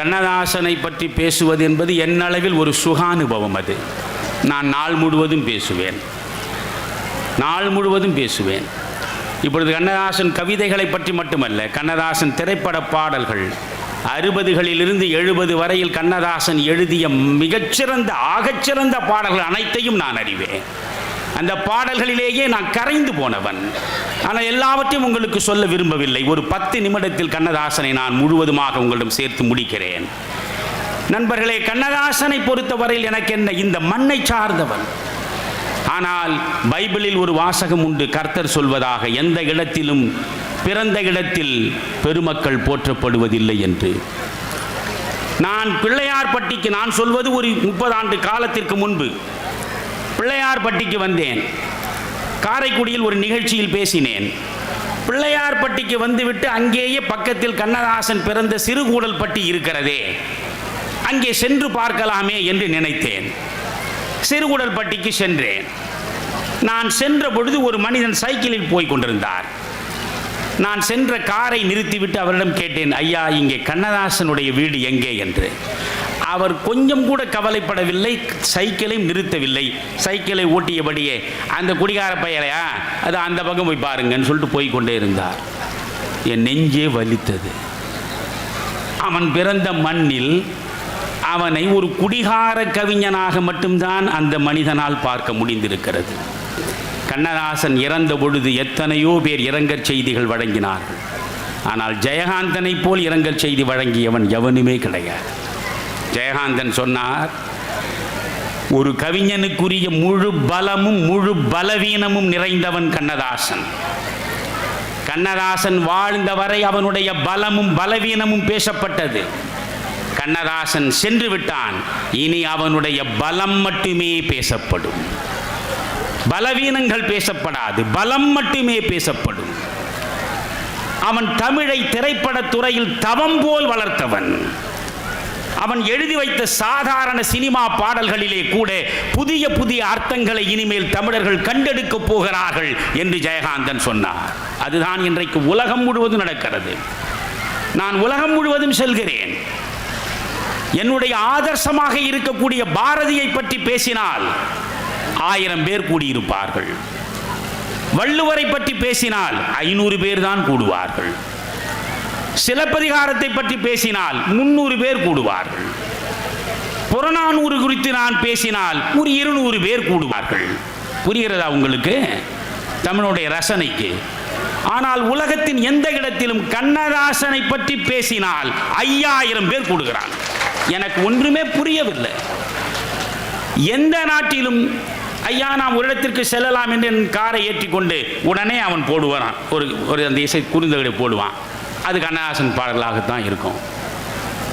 கண்ணதாசனை பற்றி பேசுவது என்பது என்னளவில் ஒரு சுகானுபவம் அது. நான் நாள் முழுவதும் பேசுவேன். நாள் முழுவதும் பேசுவேன். இப்பொழுது கண்ணதாசன் கவிதைகளை பற்றி மட்டுமல்ல கண்ணதாசன் திரைப்பட பாடல்கள் அறுபதுகளிலிருந்து எழுபது வரையில் கண்ணதாசன் எழுதிய மிகச்சிறந்த ஆகச்சிறந்த பாடல்கள் அனைத்தையும் நான் அறிவேன். அந்த பாடல்களிலேயே நான் கரைந்து போனவன். ஆனால் எல்லாவற்றையும் உங்களுக்கு சொல்ல விரும்பவில்லை. ஒரு பத்து நிமிடத்தில் கண்ணதாசனை நான் முழுவதுமாக உங்களிடம் சேர்த்து முடிக்கிறேன். நண்பர்களே கண்ணதாசனை பொறுத்தவரையில் எனக்கு என்ன இந்த மண்ணை சார்ந்தவன். ஆனால் பைபிளில் ஒரு வாசகம் உண்டு. கர்த்தர் சொல்வதாக எந்த இடத்திலும் பிறந்த இடத்தில் பெருமக்கள் போற்றப்படுவதில்லை என்று. நான் பிள்ளையார்பட்டிக்கு நான் சொல்வது ஒரு முப்பது ஆண்டு காலத்திற்கு முன்பு. பிள்ளையார்பட்டிக்கு வந்தேன். காரைக்குடியில் ஒரு நிகழ்ச்சியில் பேசினேன். பிள்ளையார்பட்டிக்கு வந்துவிட்டு அங்கேயே பக்கத்தில் கண்ணதாசன் பிறந்த சிறுகூடல்பட்டி இருக்கிறதே. அங்கே சென்று பார்க்கலாமே என்று நினைத்தேன். சிறுகுடல்பட்டிக்கு சென்றேன். நான் சென்ற பொழுது ஒரு மனிதன் சைக்கிளில் போய் கொண்டிருந்தார். நான் சென்ற காரை நிறுத்திவிட்டு அவரிடம் கேட்டேன் ஐயா இங்கே கண்ணதாசனுடைய வீடு எங்கே? என்று. அவர் கொஞ்சம் கூட கவலைப்படவில்லை சைக்கிளையும் நிறுத்தவில்லை. சைக்கிளை ஓட்டியபடியே. அந்த குடிகார பயலையா அது அந்த பக்கம் போய் பாருங்கன்னு சொல்லிட்டு போய் கொண்டே இருந்தார். என் நெஞ்சே வலித்தது. அவன் பிறந்த மண்ணில் அவனை ஒரு குடிகார கவிஞனாக மட்டும்தான் அந்த மனிதனால் பார்க்க முடிந்திருக்கிறது. கண்ணதாசன் இறந்த பொழுது எத்தனையோ பேர் இரங்கற் செய்திகள் வழங்கினார்கள். ஆனால் ஜெயகாந்தனைப் போல் இரங்கல் செய்தி வழங்கியவன் எவனுமே கிடையாது. ஜெயகாந்தன் சொன்னார் ஒரு கவிஞனுக்குரிய முழு பலமும் முழு பலவீனமும் நிறைந்தவன் கண்ணதாசன். கண்ணதாசன் வாழ்ந்த வரை அவனுடைய பலமும் பலவீனமும் பேசப்பட்டது. கண்ணதாசன் சென்று விட்டான் இனி அவனுடைய பலம் மட்டுமே பேசப்படும். பலவீனங்கள் பேசப்படாது பலம் மட்டுமே பேசப்படும். அவன் தமிழை திரைப்படத் துறையில் தவம் போல் வளர்த்தவன். அவன் எழுதி வைத்த சாதாரண சினிமா பாடல்களிலே கூட புதிய புதிய அர்த்தங்களை இனிமேல் தமிழர்கள் கண்டெடுக்க போகிறார்கள் என்று ஜெயகாந்தன் சொன்னார். அதுதான் இன்றைக்கு உலகம் முழுவதும் நடக்கிறது. நான் உலகம் முழுவதும் செல்கிறேன். என்னுடைய ஆதர்சமாக இருக்கக்கூடிய பாரதியை பற்றி பேசினால் ஆயிரம் பேர் கூடியிருப்பார்கள். வள்ளுவரை பற்றி பேசினால் ஐநூறு பேர் தான் கூடுவார்கள். சிலப்பதிகாரத்தை பற்றி பேசினால் முன்னூறு பேர் கூடுவார்கள். புறநானூறு குறித்து நான் பேசினால் ஒரு இருநூறு பேர் கூடுவார்கள். புரிகிறதா உங்களுக்கு? தமிழுடைய ரசனைக்கு. ஆனால் உலகத்தின் எந்த இடத்திலும் கண்ணதாசனை பற்றி பேசினால் ஐயாயிரம் பேர் கூடுகிறான் எனக்கு ஒன்றுமே புரியவில்லை. எந்த நாட்டிலும் ஐயா நாம் ஒரு இடத்திற்கு செல்லலாம் என்று என் காரை ஏற்றிக்கொண்டு உடனே அவன் போடுவான் ஒரு ஒரு அந்த இசை குறுந்தகடை போடுவான். அது கண்ணதாசன் பாடல்களாகத்தான் இருக்கும்.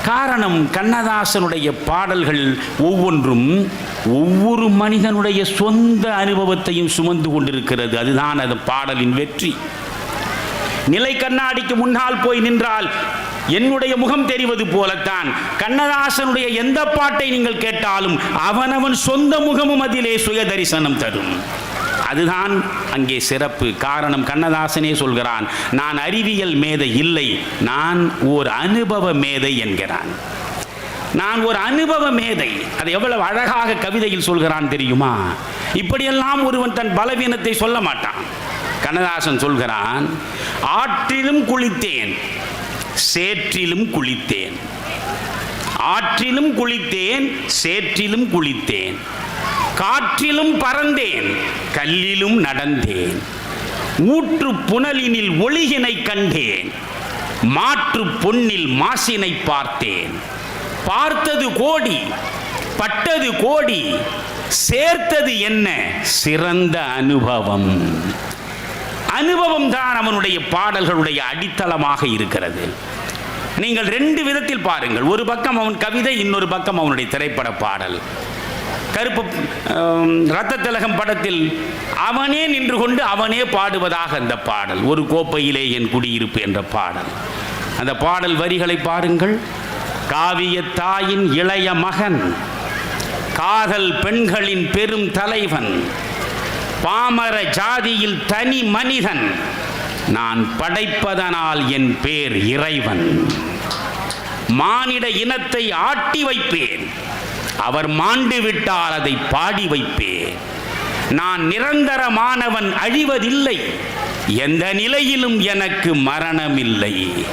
காரணம் கண்ணதாசனுடைய பாடல்கள் ஒவ்வொன்றும் ஒவ்வொரு மனிதனுடைய சொந்த அனுபவத்தையும் சுமந்து கொண்டிருக்கிறது. அதுதான் அது பாடலின் வெற்றி. நிலை கண்ணாடிக்கு முன்னால் போய் நின்றால் என்னுடைய முகம் தெரிவது போலத்தான். கண்ணதாசனுடைய எந்த பாட்டை நீங்கள் கேட்டாலும் அவனவன் சொந்த முகமும் அதிலே சுய தரிசனம் தரும். அதுதான் அங்கே சிறப்பு. காரணம் கண்ணதாசனே சொல்கிறான் நான் அறிவியல் மேதை இல்லை நான் ஓர் அனுபவ மேதை என்கிறான். நான் ஒரு அனுபவ மேதை. அதை எவ்வளவு அழகாக கவிதையில் சொல்கிறான் தெரியுமா? இப்படியெல்லாம் ஒருவன் தன் பலவீனத்தை சொல்ல மாட்டான். கண்ணதாசன் சொல்கிறான் ஆற்றிலும் குளித்தேன் சேற்றிலும் குளித்தேன். ஆற்றிலும் குளித்தேன் சேற்றிலும் குளித்தேன். காற்றிலும் பறந்தேன் கல்லிலும் நடந்தேன். ஊற்று புனலினில் ஒளியினை கண்டேன். மாற்று பொன்னில் மாசினை பார்த்தேன். பார்த்தது கோடி பட்டது கோடி சேர்த்தது என்ன? சிறந்த அனுபவம். அனுபவம் தான் அவனுடைய பாடல்களுடைய அடித்தளமாக இருக்கிறது. நீங்கள் ரெண்டு விதத்தில் பாருங்கள். ஒரு பக்கம் அவன் கவிதை இன்னொரு பக்கம் அவனுடைய திரைப்பட பாடல். கருப்பு ரத்த திலகம் படத்தில் அவனே நின்று கொண்டு அவனே பாடுவதாக அந்த பாடல். ஒரு கோப்பையிலே என் குடியிருப்பு என்ற பாடல். அந்த பாடல் வரிகளை பாருங்கள். காவிய தாயின் இளைய மகன் காதல் பெண்களின் பெரும் தலைவன் பாமர ஜாதியில் தனி மனிதன் நான் படைப்பதனால் என் பேர் இறைவன். மானிட இனத்தை ஆட்டி வைப்பேன். அவர் மாண்டு விட்டால் அதை பாடி வைப்பேன். நான் நிரந்தரமானவன் அழிவதில்லை. எந்த நிலையிலும் எனக்கு மரணமில்லை.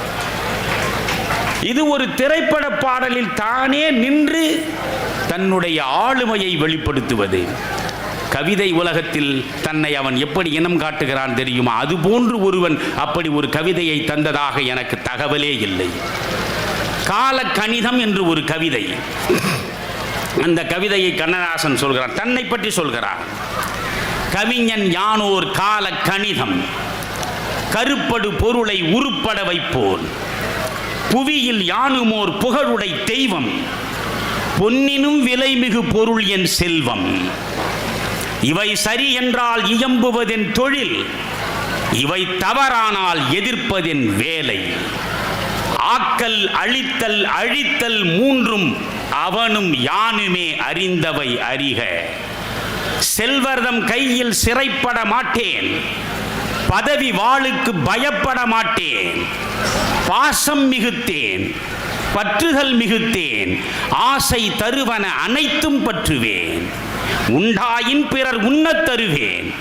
இது ஒரு திரைப்பட பாடலில் தானே நின்று தன்னுடைய ஆளுமையை வெளிப்படுத்துவது. கவிதை உலகத்தில் தன்னை அவன் எப்படி இனம் காட்டுகிறான் தெரியுமா? அதுபோன்று ஒருவன் அப்படி ஒரு கவிதையை தந்ததாக எனக்கு தகவலே இல்லை. கால கணிதம் என்று ஒரு கவிதை. அந்த கவிதையை கண்ணதாசன் சொல்கிறான் தன்னை பற்றி சொல்கிறான் கவிஞன் யானோர் கால கணிதம் கருப்படு பொருளை உருப்பட வைப்போன். புவியில் யானுமோர் புகழுடை தெய்வம் பொன்னினும் விலைமிகு பொருள் என் செல்வம். இவை சரி என்றால் இயம்புவதென் தொழில் இவை தவறானால் எதிர்ப்பதென் வேலை. ஆக்கல் அழித்தல் அழித்தல் மூன்றும் அவனும் யானுமே அறிந்தவை அறிக. செல்வர்தம் கையில் சிறைப்பட மாட்டேன். பதவி வாளுக்கு பயப்பட மாட்டேன். பாசம் மிகுத்தேன். பற்றுதல் மிகுத்தேன். ஆசை தருவன அனைத்தும் பற்றுவேன். உண்டாயின் பிறர் உண்ணத் தருவேன்.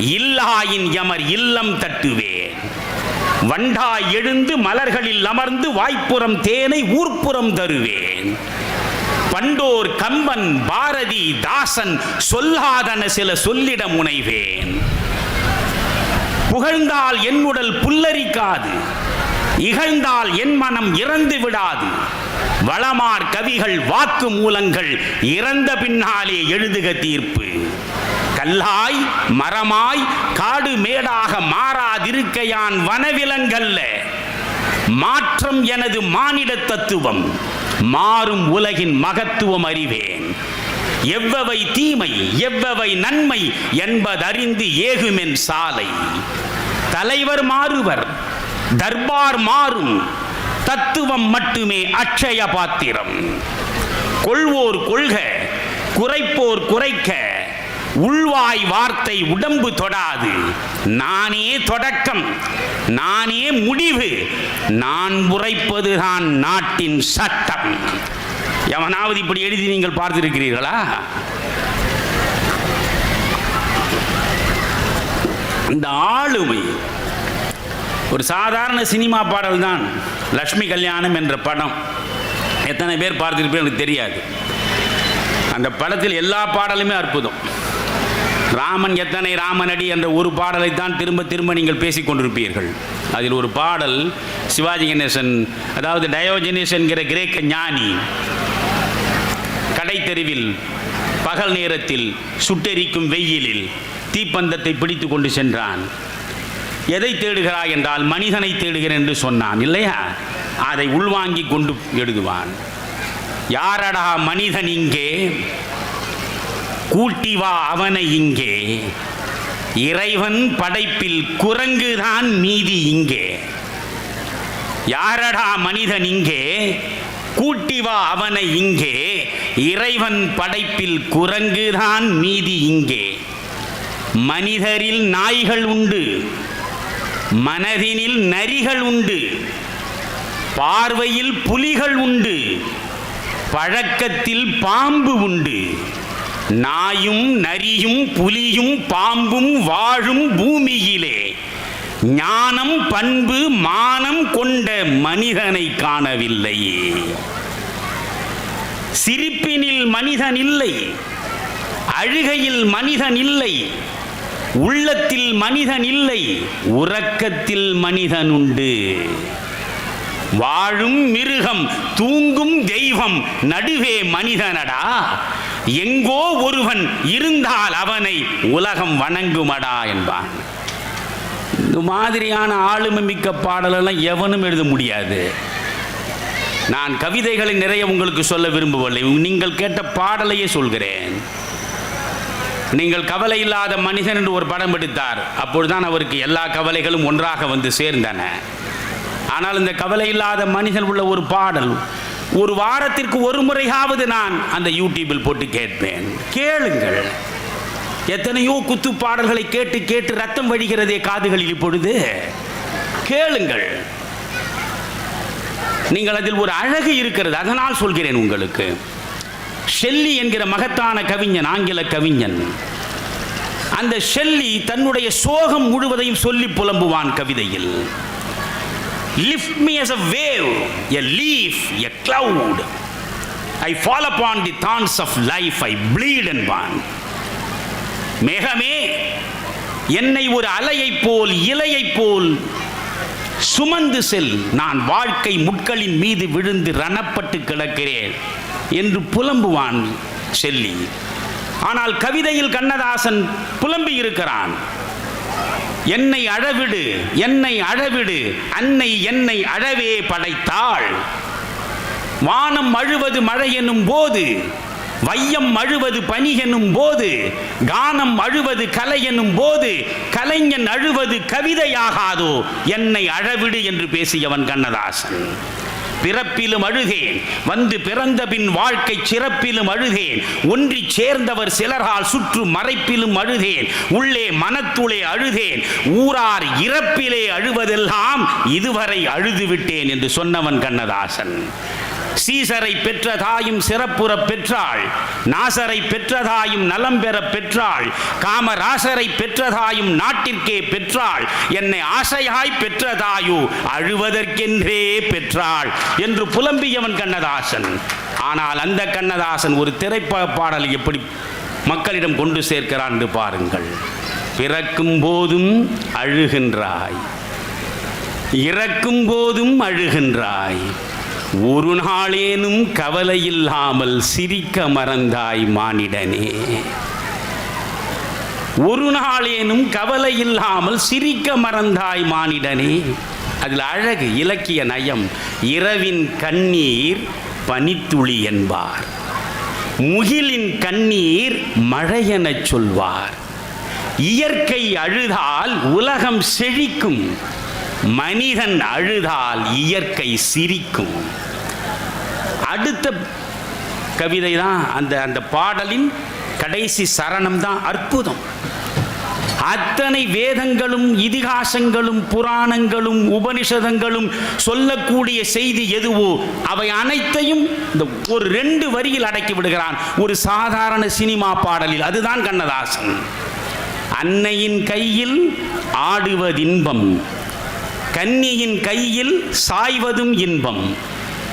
இல்லாயின் எமர் இல்லம் தட்டுவேன். வண்டாய் எழுந்து மலர்களில் அமர்ந்து வாய்ப்புறம் தேனை ஊர்ப்புறம் தருவேன். பண்டோர் கம்பன் பாரதி தாசன் சொல்லாதன சில சொல்லிட முனைவேன். புகழ்ந்தால் என் உடல் புல்லரிக்காது இகழ்ந்தால் என் மனம் இறந்து விடாது. வளமார் கவிகள் வாக்கு மூலங்கள் இறந்த பின்னாலே எழுதுக தீர்ப்பு. கல்லாய் மரமாய் காடு மேடாக மாறாதிருக்கையான் வனவிலங்கல்ல. மாற்றம் எனது மானிட தத்துவம். மாறும் உலகின் மகத்துவம் அறிவேன். எவ்வவை தீமை எவ்வவை நன்மை என்பதறிந்து ஏகுமென் சாலை. தலைவர் மாறுவர் தர்பார் மாறும் தத்துவம் மட்டுமே அட்சய பாத்திரம். கொள்வோர் கொள்க குறைப்போர் குறைக்க உள்வாய் வார்த்தை உடம்பு தொடாது. நானே தொடக்கம் நானே முடிவு நான் உரைப்பதுதான் நாட்டின் சட்டம். எவனாவது இப்படி எழுதி நீங்கள் பார்த்திருக்கிறீர்களா? இந்த ஆளுமை ஒரு சாதாரண சினிமா பாடல் தான் லக்ஷ்மி கல்யாணம் என்ற படம். எத்தனை பேர் பார்த்திருப்பேன் எனக்கு தெரியாது. அந்த படத்தில் எல்லா பாடலுமே அற்புதம். ராமன் எத்தனை ராமனடி என்ற ஒரு பாடலை தான் திரும்ப திரும்ப நீங்கள் பேசிக் கொண்டிருப்பீர்கள் அதில் ஒரு பாடல் சிவாஜி கணேசன் அதாவது டயோஜினிஸ் என்கிற கிரேக்க ஞானி கடை தெருவில் பகல் நேரத்தில் சுட்டெரிக்கும் வெயிலில் தீப்பந்தத்தை பிடித்து கொண்டு சென்றான். எதை தேடுகிறாய் என்றால் மனிதனை தேடுகிறேன் என்று சொன்னான் இல்லையா? அதை உள்வாங்கி கொண்டு எழுதுவான். யாரடா மனிதன் இங்கே? கூட்டி வா அவனை இங்கே. இறைவன் படைப்பில் குரங்குதான் மீதி இங்கே. யாரடா மனிதன் இங்கே? கூட்டி வா அவனை இங்கே. இறைவன் படைப்பில் குரங்குதான் மீதி இங்கே. மனிதரில் நாய்கள் உண்டு. மனதினில் நரிகள் உண்டு. பார்வையில் புலிகள் உண்டு. பழக்கத்தில் பாம்பு உண்டு. நாயும் நரியும் புலியும் பாம்பும் வாழும் பூமியிலே. ஞானம் பண்பு மானம் கொண்ட மனிதனை காணவில்லையே. சிரிப்பினில் மனிதன் இல்லை அழுகையில் மனிதன் இல்லை உள்ளத்தில் மனிதன் இல்லை உறக்கத்தில் மனிதன் உண்டு வாழும் மிருகம் தூங்கும் தெய்வம் நடுவே மனிதனடா. எங்கோ ஒருவன் இருந்தால் அவனை உலகம் வணங்குமடா என்பான். இந்த மாதிரியான ஆளுமை மிக்க பாடலெல்லாம் எவனும் எழுத முடியாது. நான் கவிதைகளை நிறைய உங்களுக்கு சொல்ல விரும்பவில்லை. நீங்கள் கேட்ட பாடலையே சொல்கிறேன். நீங்கள் கவலை இல்லாத மனிதன் என்று ஒரு படம் எடுத்தார். அப்பொழுதுதான் அவருக்கு எல்லா கவலைகளும் ஒன்றாக வந்து சேர்ந்தன. ஆனால் இந்த கவலை இல்லாத மனிதன் உள்ள ஒரு பாடல் ஒரு வாரத்திற்கு ஒரு முறையாவது நான் அந்த யூடியூபில் போட்டு கேட்பேன். கேளுங்கள். எத்தனையோ குத்து பாடல்களை கேட்டு கேட்டு ரத்தம் வழிகிறதே காதுகளில் இப்பொழுது. கேளுங்கள். நீங்கள் அதில் ஒரு அழகு இருக்கிறது அதனால் சொல்கிறேன் உங்களுக்கு. ஷெல்லி என்கிற மகத்தான கவிஞன் ஆங்கில கவிஞன். அந்த ஷெல்லி தன்னுடைய சோகம் முழுவதையும் சொல்லி புலம்புவான் கவிதையில். Lift me as a wave a leaf a cloud. I fall upon the thorns of life I bleed என்பான் மேகமே என்னை ஒரு அலையைப் போல் இலையைப் போல் சுமந்து செல். நான் வாழ்க்கை முட்களின் மீது விழுந்து ரணப்பட்டு கிடக்கிறேன் என்று புலம்புவான் செல்லி. ஆனால் கவிதையில் கண்ணதாசன் புலம்பி இருக்கிறான் என்னை அழவிடு என்னை அழவிடு அன்னை என்னை அழவே படைத்தாள். வானம் அழுவது மழை எனும் போது வையம் அழுவது பனி எனும் போது கானம் அழுவது கலை எனும் போது கலைஞன் அழுவது கவிதையாகாதோ என்னை அழவிடு என்று பேசியவன் கண்ணதாசன். பிறப்பிலும் அழுகேன் வந்து பிறந்த பின் வாழ்க்கை சிறப்பிலும் அழுகேன் ஒன்றி சேர்ந்தவர் சிலரால் சுற்று மறைப்பிலும் அழுதேன். உள்ளே மனத்துளே அழுதேன். ஊரார் இறப்பிலே அழுவதெல்லாம் இதுவரை அழுது விட்டேன் என்று சொன்னவன் கண்ணதாசன். சீசரை பெற்ற தாயும் சிறப்புற பெற்றாள். நாசரை பெற்றதாயும் நலம் பெற பெற்றாள். காமராசரை பெற்றதாயும் நாட்டிற்கே பெற்றாள். என்னை ஆசையாய் பெற்றதாயோ அழுவதற்கென்றே பெற்றாள் என்று புலம்பியவன் கண்ணதாசன். ஆனால் அந்த கண்ணதாசன் ஒரு திரைப்பட பாடலை எப்படி மக்களிடம் கொண்டு சேர்க்கிறான் என்று பாருங்கள். பிறக்கும் போதும் அழுகின்றாய். இறக்கும் போதும் அழுகின்றாய். ஒரு நாளேனும் கவலை இல்லாமல் சிரிக்க மறந்தாய் மானிடனே. ஒரு நாளேனும் கவலை இல்லாமல் சிரிக்க மறந்தாய் மானிடனே. அதில் அழகு இலக்கிய நயம் இரவின் கண்ணீர் பனித்துளி என்பார். முகிலின் கண்ணீர் மழையெனச் சொல்வார். இயற்கை அழுதால் உலகம் செழிக்கும். மனிதன் அழுதால் இயற்கை சிரிக்கும். அடுத்த கவிதை தான் அந்த அந்த பாடலின் கடைசி சரணம் தான் அற்புதம். அத்தனை வேதங்களும் இதிகாசங்களும் புராணங்களும் உபனிஷதங்களும் சொல்லக்கூடிய செய்தி எதுவோ அவை அனைத்தையும் இந்த ஒரு ரெண்டு வரியில் அடக்கி விடுகிறான் ஒரு சாதாரண சினிமா பாடலில். அதுதான் கண்ணதாசன். அன்னையின் கையில் ஆடுவதின்பம் கன்னியின் கையில் சாய்வதும் இன்பம்.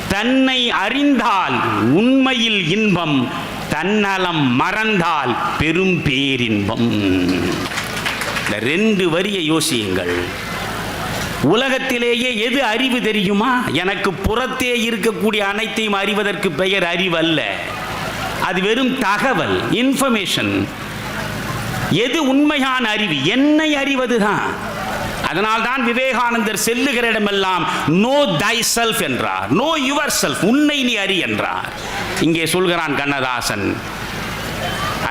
தன்னை அறிந்தால் உண்மையில் இன்பம். தன்னலம் மறந்தால் பெரும் பேரின்பம். இந்த ரெண்டு வரியை யோசியுங்கள். உலகத்திலேயே எது அறிவு தெரியுமா? எனக்கு புறத்தே இருக்கக்கூடிய அனைத்தையும் அறிவதற்கு பெயர் அறிவு அல்ல அது வெறும் தகவல் இன்ஃபர்மேஷன் எது உண்மையான அறிவு? என்னை அறிவதுதான். அதனால்தான் விவேகானந்தர் செல்லுகிற இடமெல்லாம் நோ தை செல்ஃப் என்றார். நோ யுவர் செல்ஃப் உன்னை நீ அறி என்றார். இங்கே சொல்கிறான் கண்ணதாசன்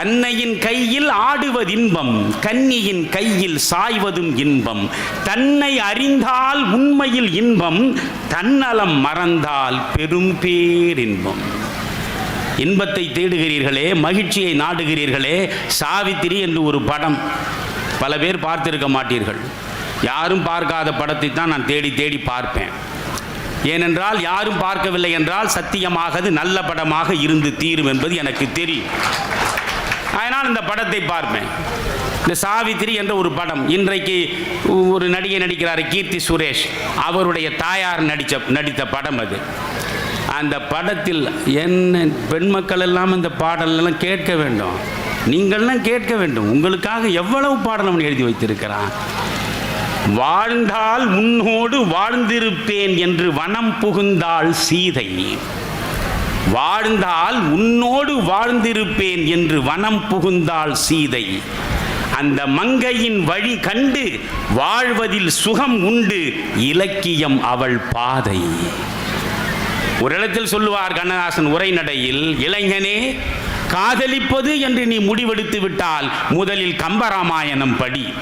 அன்னையின் கையில் ஆடுவது இன்பம் கன்னியின் கையில் சாய்வதும் இன்பம். தன்னை அறிந்தால் உண்மையில் இன்பம் தன்னலம் மறந்தால் பெரும் பேரின்பம் இன்பத்தை தேடுகிறீர்களே மகிழ்ச்சியை நாடுகிறீர்களே சாவித்திரி என்று ஒரு படம் பல பேர் பார்த்திருக்க மாட்டீர்கள். யாரும் பார்க்காத படத்தை தான் நான் தேடி தேடி பார்ப்பேன். ஏனென்றால் யாரும் பார்க்கவில்லை என்றால் சத்தியமாக அது நல்ல படமாக இருந்து தீரும் என்பது எனக்கு தெரியும். அதனால் இந்த படத்தை பார்ப்பேன். இந்த சாவித்திரி என்ற ஒரு படம் இன்றைக்கு ஒரு நடிகை நடிக்கிறார் கீர்த்தி சுரேஷ் அவருடைய தாயார் நடித்த நடித்த படம் அது. அந்த படத்தில் என்ன பெண் மக்கள் எல்லாம் இந்த பாடலெல்லாம் கேட்க வேண்டும். நீங்கள்லாம் கேட்க வேண்டும். உங்களுக்காக எவ்வளவு பாடல் அவன் எழுதி வைத்திருக்கிறான்? வாழ்ந்தால் உன்னோடு வாழ்ந்திருப்பேன் என்று வனம் புகுந்தாள் சீதை. வாழ்ந்தால் உன்னோடு வாழ்ந்திருப்பேன் என்று வனம் புகுந்தாள் சீதை. அந்த மங்கையின் வழி கண்டு வாழ்வதில் சுகம் உண்டு இலக்கியம் அவள் பாதை. ஒரு இடத்தில் சொல்லுவார் கண்ணதாசன் உரைநடையில் இளைஞனே காதலிப்பது என்று நீ முடிவெடுத்து விட்டால் முதலில் கம்பராமாயணம் படி.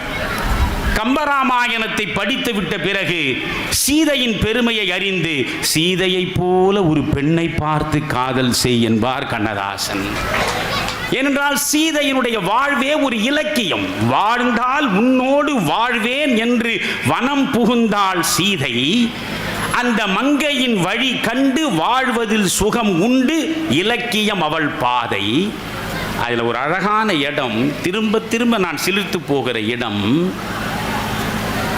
கம்பராமாயணத்தை படித்து விட்ட பிறகு சீதையின் பெருமையை அறிந்து சீதையைப் போல ஒரு பெண்ணை பார்த்து காதல் செய் என்பார் கண்ணதாசன். ஏனென்றால் சீதையினுடைய வாழ்வே ஒரு இலக்கியம். வாழ்ந்தால் உன்னோடு வாழ்வேன் என்று வனம் புகுந்தாள் சீதை. அந்த மங்கையின் வழி கண்டு வாழ்வதில் சுகம் உண்டு இலக்கியம் அவள் பாதை. அதில் ஒரு அழகான இடம் திரும்ப திரும்ப நான் சிலிர்த்து போகிற இடம்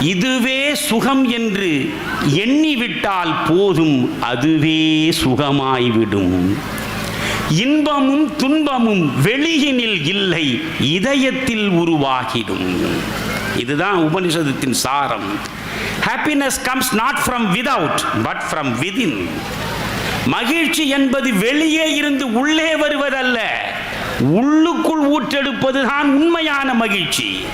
இதுவே சுகம் என்று எண்ணிவிட்டால் போதும் அதுவே சுகமாய்விடும். இன்பமும் துன்பமும் வெளியினில் இல்லை இதயத்தில் உருவாகிடும். இதுதான் உபனிஷதத்தின் சாரம். Happiness comes not from without but from within மகிழ்ச்சி என்பது வெளியே இருந்து உள்ளே வருவதல்ல. உள்ளுக்குள் ஊற்றெடுப்பதுதான் உண்மையான மகிழ்ச்சி.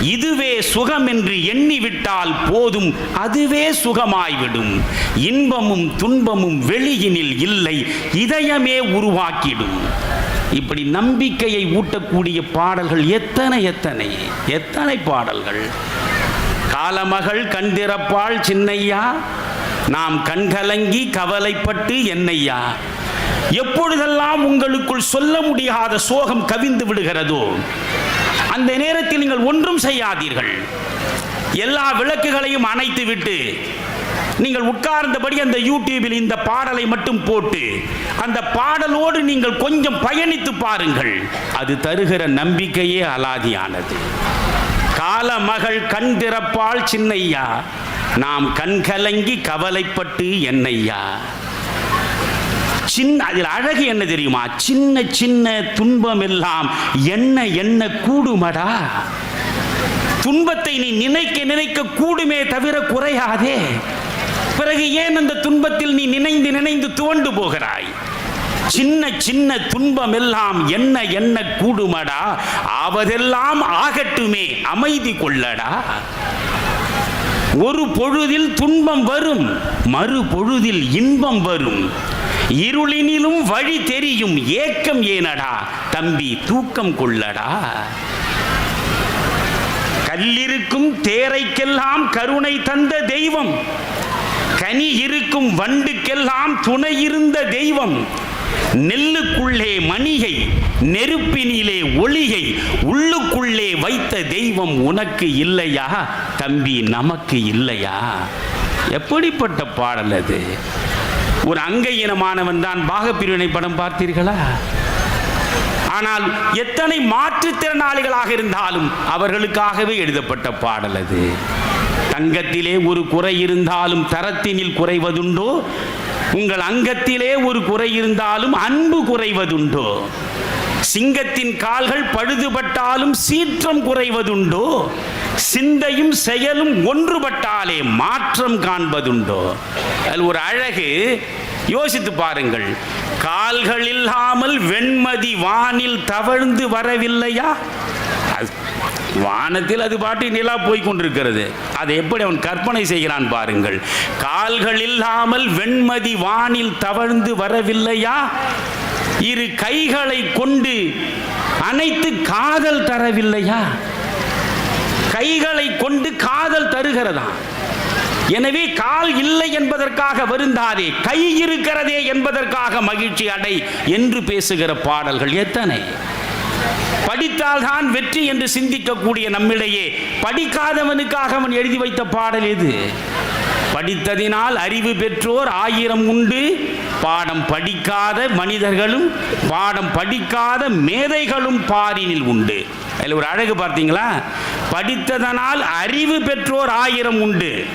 இதுவே சுகம் என்று எண்ணிவிட்டால் போதும் அதுவே சுகமாய்விடும். இன்பமும் துன்பமும் வெளியினில் இல்லை இதயமே உருவாக்கிடும். இப்படி நம்பிக்கையை ஊட்டக்கூடிய பாடல்கள் எத்தனை எத்தனை எத்தனை பாடல்கள்? காலமகள் கண்திறப்பாள் சின்னையா நாம் கண்கலங்கி கவலைப்பட்டு என்னையா? எப்பொழுதெல்லாம் உங்களுக்குள் சொல்ல முடியாத சோகம் கவிந்து விடுகிறதோ அந்த நேரத்தில் நீங்கள் ஒன்றும் செய்யாதீர்கள். எல்லா விளக்குகளையும் அணைத்து விட்டு நீங்கள் உட்கார்ந்தபடி அந்த யூடியூபில் இந்த பாடலை மட்டும் போட்டு அந்த பாடலோடு நீங்கள் கொஞ்சம் பயணித்து பாருங்கள். அது தருகிற நம்பிக்கையே அலாதியானது. கால மகள் கண் திறப்பாள் சின்னையா நாம் கண்கலங்கி கவலைப்பட்டு என்னையா? சின்ன அதில் அழகு என்ன தெரியுமா? சின்ன சின்ன துன்பம் எல்லாம் என்ன என்ன கூடுமடா? துன்பத்தை நீ நினைக்க நினைக்க கூடுமே தவிர குறையாதே. பிறகு ஏன் அந்த துன்பத்தில் நீ நினைந்து நினைந்து துவண்டு போகிறாய்? சின்ன சின்ன துன்பம் எல்லாம் என்ன என்ன கூடுமடா? அவதெல்லாம் ஆகட்டுமே அமைதி கொள்ளடா. ஒரு பொழுதில் துன்பம் வரும் மறு பொழுதில் இன்பம் வரும். இருளினிலும் வழி தெரியும் ஏக்கம் ஏனடா? தம்பி தூக்கம் கொள்ளடா. கல்லிருக்கும் தேரைக்கெல்லாம் கருணை தந்த தெய்வம். கனி இருக்கும் வண்டுக்கெல்லாம் துணை இருந்த தெய்வம். நெல்லுக்குள்ளே மணியை நெருப்பினிலே ஒளியை உள்ளுக்குள்ளே வைத்த தெய்வம் உனக்கு இல்லையா? தம்பி நமக்கு இல்லையா? எப்படிப்பட்ட பாடல் அது? ஒரு அங்க இனமானவன் தான். பாகப்பிரிவினை படம் பார்த்தீர்களா? ஆனால் எத்தனை மாற்றுத்திறனாளிகளாக இருந்தாலும் அவர்களுக்காகவே எழுதப்பட்ட பாடல் அது. தங்கத்திலே ஒரு குறை இருந்தாலும் தரத்தினில் குறைவதுண்டோ? உங்கள் அங்கத்திலே ஒரு குறை இருந்தாலும் அன்பு குறைவதுண்டோ? சிங்கத்தின் கால்கள் பழுதுபட்டாலும் சீற்றம் குறைவதுண்டோ? சிந்தையும் செயலும் ஒன்றுபட்டாலே மாற்றம் காண்பதுண்டோ? அதில் ஒரு அழகு யோசித்து பாருங்கள். கால்கள் இல்லாமல் வெண்மதி வானில் தவழ்ந்து வரவில்லையா? வானத்தில் அது பாட்டி நிலா போய் கொண்டிருக்கிறது. அதை எப்படி அவன் கற்பனை செய்கிறான் பாருங்கள். கால்கள் இல்லாமல் வெண்மதி வானில் தவழ்ந்து வரவில்லையா? இரு கைகளை கொண்டு அனைத்து காதல் தரவில்லையா? கைகளை கொண்டு காதல் தருகிறதா? எனவே கால் இல்லை என்பதற்காக வருந்தாதே கை இருக்கிறதே என்பதற்காக மகிழ்ச்சி அடை என்று பேசுகிற பாடல்கள் எத்தனை? படித்தால்தான் வெற்றி என்று சிந்திக்கக்கூடிய நம்மிடையே படிக்காதவனுக்காக அவன் எழுதி வைத்த பாடல் எது? படித்ததினால் அறிவு பெற்றோர் ஆயிரம் உண்டு. பாடம் படிக்காத மனிதர்களும் பாடம் படிக்காத மேதைகளும் பாரினில் உண்டு. அதில் ஒரு அழகு பார்த்தீங்களா? படித்ததனால் அறிவு பெற்றோர் ஆயிரம் உண்டு.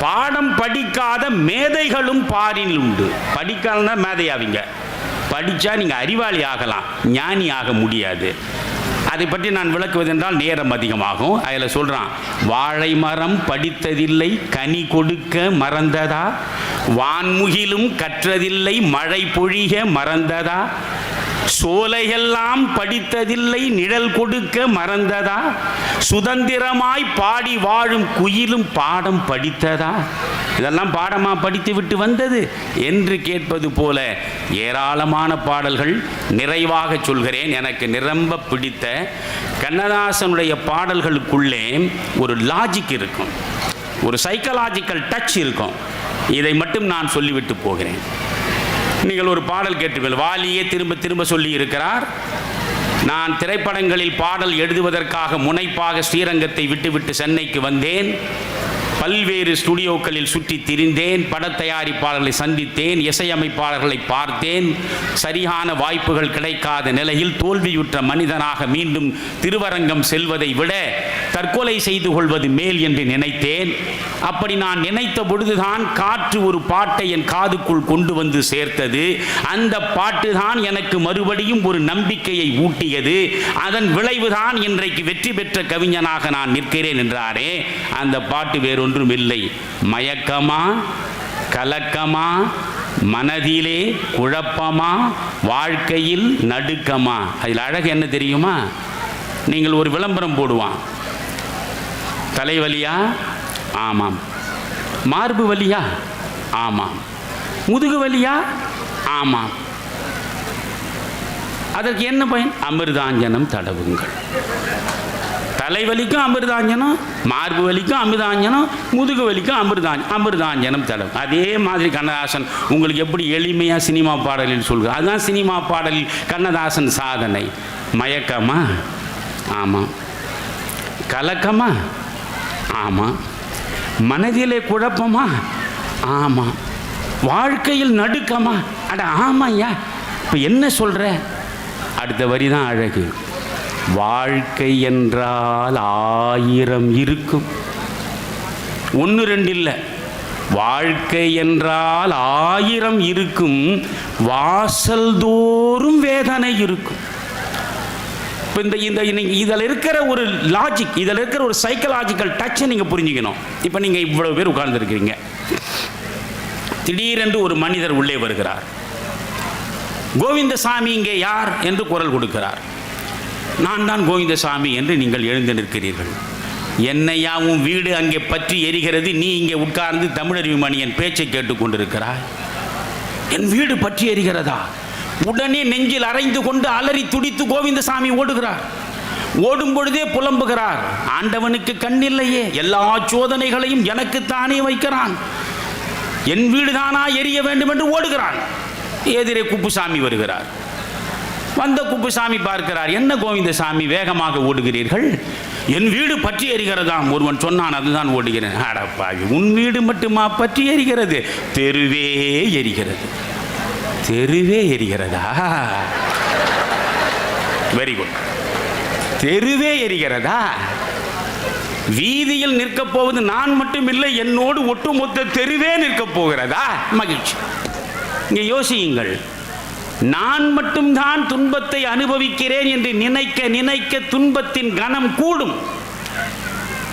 பாடம் படிக்காத மேதைகளும் பாரினில் உண்டு. படிக்காதனா மேதையாவீங்க. படித்தா நீங்கள் அறிவாளி ஆகலாம். ஞானி ஆக முடியாது. அதை பற்றி நான் விளக்குவதென்றால் நேரம் அதிகமாகும். அதில் சொல்கிறான் வாழை மரம் படித்ததில்லை கனி கொடுக்க மறந்ததா? வான்முகிலும் கற்றதில்லை மழை பொழிக மறந்ததா? சோலையெல்லாம் படித்ததில்லை நிழல் கொடுக்க மறந்ததா? சுதந்திரமாய் பாடி வாழும் குயிலும் பாடம் படித்ததா? இதெல்லாம் பாடமாக படித்து விட்டு வந்தது? என்று கேட்பது போல ஏராளமான பாடல்கள் நிறைவாக சொல்கிறேன். எனக்கு நிரம்ப பிடித்த கண்ணதாசனுடைய பாடல்களுக்குள்ளே ஒரு லாஜிக் இருக்கும். ஒரு சைக்கலாஜிக்கல் டச் இருக்கும். இதை மட்டும் நான் சொல்லிவிட்டு போகிறேன். நீங்கள் ஒரு பாடல் கேட்டுங்கள் வாலியே திரும்ப திரும்ப சொல்லி இருக்கிறார் நான் திரைப்படங்களில் பாடல் எழுதுவதற்காக முனைப்பாக ஸ்ரீரங்கத்தை விட்டுவிட்டு சென்னைக்கு வந்தேன். பல்வேறு ஸ்டுடியோக்களில் சுற்றி திரிந்தேன் பட தயாரிப்பாளர்களை சந்தித்தேன் இசையமைப்பாளர்களை பார்த்தேன். சரியான வாய்ப்புகள் கிடைக்காத நிலையில் தோல்வியுற்ற மனிதனாக மீண்டும் திருவரங்கம் செல்வதை விட தற்கொலை செய்து கொள்வது மேல் என்று நினைத்தேன். அப்படி நான் நினைத்த பொழுதுதான் காற்று ஒரு பாட்டை என் காதுக்குள் கொண்டு வந்து சேர்த்தது. அந்த பாட்டு தான் எனக்கு மறுபடியும் ஒரு நம்பிக்கையை ஊட்டியது. அதன் விளைவுதான் இன்றைக்கு வெற்றி பெற்ற கவிஞனாக நான் நிற்கிறேன் என்றாரே. அந்த பாட்டு வேறொன்று ஒன்றும் இல்லை மயக்கமா கலக்கமா மனதிலே குழப்பமா வாழ்க்கையில் நடுக்கமா? அதில் அழகு என்ன தெரியுமா? நீங்கள் ஒரு விளம்பரம் போடுவான். தலைவலியா? ஆமாம். மார்பு வலியா? ஆமாம். முதுகு வலியா? ஆமாம். அதற்கு என்ன பயன்? அமிர்தாஞ்சனம் தடவுங்கள். தலைவலிக்கும் அமிர்தாஞ்சனம் மார்பு வலிக்கும் அமிர்தாஞ்சனம் முதுகு வலிக்கும் அமிர்தாஞ்ச அமிர்தாஞ்சனம் தடவு அதே மாதிரி கண்ணதாசன் உங்களுக்கு எப்படி எளிமையாக சினிமா பாடலில் சொல்கிறார் அதுதான் சினிமா பாடலில் கண்ணதாசன் சாதனை. மயக்கமா? ஆமாம் கலக்கமா? ஆமாம் மனதிலே குழப்பமா? ஆமாம் வாழ்க்கையில் நடுக்கமா? அட ஆமாய்யா. இப்போ என்ன சொல்கிற அடுத்த வரி தான் அழகு. வாழ்க்கை என்றால் ஆயிரம் இருக்கும். ஒன்று ரெண்டு இல்லை வாழ்க்கை என்றால் ஆயிரம் இருக்கும். வாசல் தோறும் வேதனை இருக்கும். இப்போ இந்த இந்த நீங்க இதில் இருக்கிற ஒரு லாஜிக் இதில் இருக்கிற ஒரு சைக்கலாஜிக்கல் டச்சை நீங்கள் புரிஞ்சுக்கணும். இப்போ நீங்கள் இவ்வளோ பேர் உட்கார்ந்துருக்கிறீங்க. திடீரென்று ஒரு மனிதர் உள்ளே வருகிறார். கோவிந்தசாமி இங்கே யார்? என்று குரல் கொடுக்கிறார். நான் தான் கோவிந்தசாமி என்று நீங்கள் எழுந்து நிற்கிறீர்கள். என்னையா உன் வீடு அங்கே பற்றி எரிகிறது நீ இங்கே உட்கார்ந்து தமிழறிவு மணியன் பேச்சை கேட்டுக்கொண்டிருக்கிறாய் என் வீடு பற்றி எரிகிறதா? உடனே நெஞ்சில் அரைந்து கொண்டு அலறி துடித்து கோவிந்தசாமி ஓடுகிறார். ஓடும் பொழுதே புலம்புகிறார். ஆண்டவனுக்கு கண்ணில்லையே எல்லா சோதனைகளையும் எனக்குத்தானே வைக்கிறான். என் வீடு தானா எரிய வேண்டும் என்று ஓடுகிறான். எதிரே குப்புசாமி வருகிறார். வந்த குப்புசாமி பார்க்கிறார். என்ன கோவிந்தசாமி வேகமாக ஓடுகிறீர்கள்? என் வீடு பற்றி எறிகிறதாம் ஒருவன் சொன்னான் அதுதான் ஓடுகிறேன். அடப்பாவி உன் வீடு மட்டுமா? பற்றி எரிகிறது? தெருவே எரிகிறது. தெருவே எரிகிறதா? வெரி குட் தெருவே எரிகிறதா? வீதியில் நிற்கப் போவது நான் மட்டும் இல்லை என்னோடு ஒட்டுமொத்த தெருவே நிற்கப் போகிறதா? மகிழ்ச்சி. இங்கே யோசியுங்கள் நான் மட்டும்தான் துன்பத்தை அனுபவிக்கிறேன் என்று நினைக்க நினைக்க துன்பத்தின் கனம் கூடும்.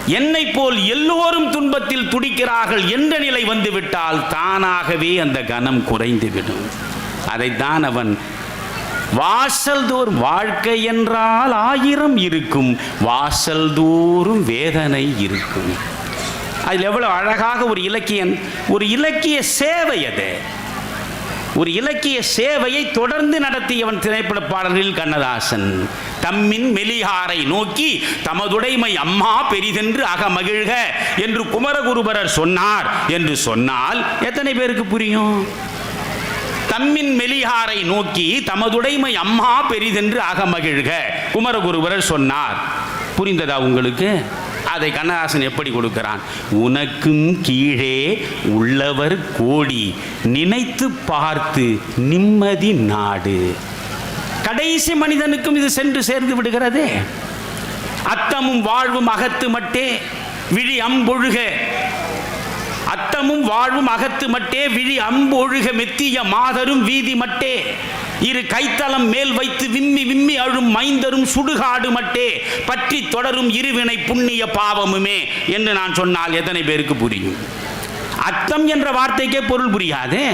என்னை போல் எல்லோரும் துன்பத்தில் துடிக்கிறார்கள் என்ற நிலை வந்துவிட்டால் தானாகவே அந்த கனம் குறைந்துவிடும். அதைத்தான் அவன் வாசல் தோறும் வாழ்க்கை என்றால் ஆயிரம் இருக்கும் வாசல் தோறும் வேதனை இருக்கும். அதில் எவ்வளவு அழகாக ஒரு இலக்கியன் ஒரு இலக்கிய சேவை அது. ஒரு இலக்கிய சேவையை தொடர்ந்து நடத்தியவன் திரைப்பட பாடல்களில் கண்ணதாசன். தம்மின் மெலிகாரை நோக்கி தமதுடைமை அம்மா பெரிதென்று அகமகிழ்க என்று குமரகுருபரர் சொன்னார் என்று சொன்னால் எத்தனை பேருக்கு புரியும்? தம்மின் மெலிகாரை நோக்கி தமதுடைமை அம்மா பெரிதென்று அகமகிழ்க குமரகுருபரர் சொன்னார். புரிந்ததா உங்களுக்கு? அதை கண்ணதாசன் எப்படி கொடுக்கிறான்? உனக்கும் கீழே உள்ளவர் கோடி நினைத்து பார்த்து நிம்மதி நாடு. கடைசி மனிதனுக்கும் இது சென்று சேர்ந்து விடுகிறதே. அத்தமும் வாழ்வும் அகத்து மட்டே விழி அம்பொழுக. அத்தமும் வாழ்வும் அகத்து மட்டே விழி அம்பொழுக. மெத்திய மாதரும் வீதி மட்டே. இரு கைத்தளம் மேல் வைத்து விம்மி விம்மி அழும் மைந்தரும் சுடுகாடு மட்டே பற்றி தொடரும் இருவினை புண்ணிய பாவமுமே என்று நான் சொன்னால் எத்தனை பேருக்கு புரியும்? அத்தம் என்ற வார்த்தைக்கே பொருள் புரியாதே.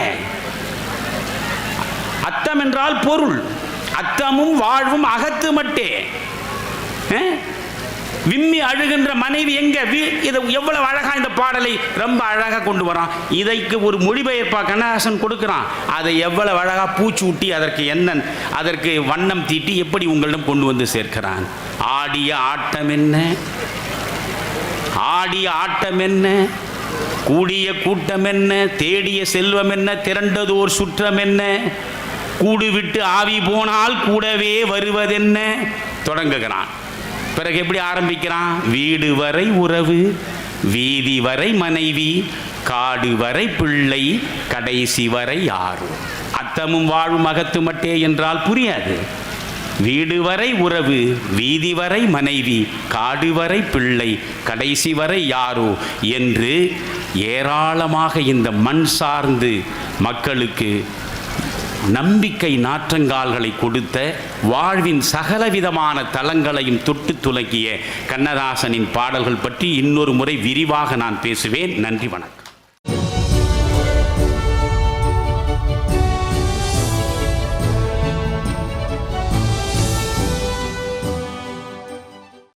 அத்தம் என்றால் பொருள். அத்தமும் வாழ்வும் அகத்து மட்டே. விம்மி அழுகின்ற மனைவி எங்க? வி- இதை எவ்வளவு அழகா இந்த பாடலை ரொம்ப அழகா கொண்டு வரான். இதைக்கு ஒரு மொழிபெயர்ப்பா கண்ணதாசன் கொடுக்கிறான். அதை எவ்வளவு அழகா பூச்சூட்டி அதற்கு என்ன அதற்கு வண்ணம் தீட்டி எப்படி உங்களிடம் கொண்டு வந்து சேர்க்கிறான்? ஆடிய ஆட்டம் என்ன? ஆடிய ஆட்டம் என்ன? கூடிய கூட்டம் என்ன? தேடிய செல்வம் என்ன? திரண்டதோர் சுற்றம் என்ன? கூடு விட்டு ஆவி போனால் கூடவே வருவதென்ன? தொடங்குகிறான். பிறகு எப்படி ஆரம்பிக்கிறான்? வீடு வரை உறவு வீதி வரை மனைவி காடு வரை பிள்ளை கடைசி வரை யாரோ? அத்தமும் வாழும் அகத்து மட்டே என்றால் புரியாது. வீடு வரை உறவு வீதி வரை மனைவி காடு வரை பிள்ளை கடைசி வரை யாரோ? என்று ஏராளமாக இந்த மண் சார்ந்து மக்களுக்கு நம்பிக்கை நாற்றங்கால்களை கொடுத்த வாழ்வின் சகலவிதமான தளங்களையும் தொட்டு துலக்கிய கண்ணதாசனின் பாடல்கள் பற்றி இன்னொரு முறை விரிவாக நான் பேசுவேன். நன்றி வணக்கம்.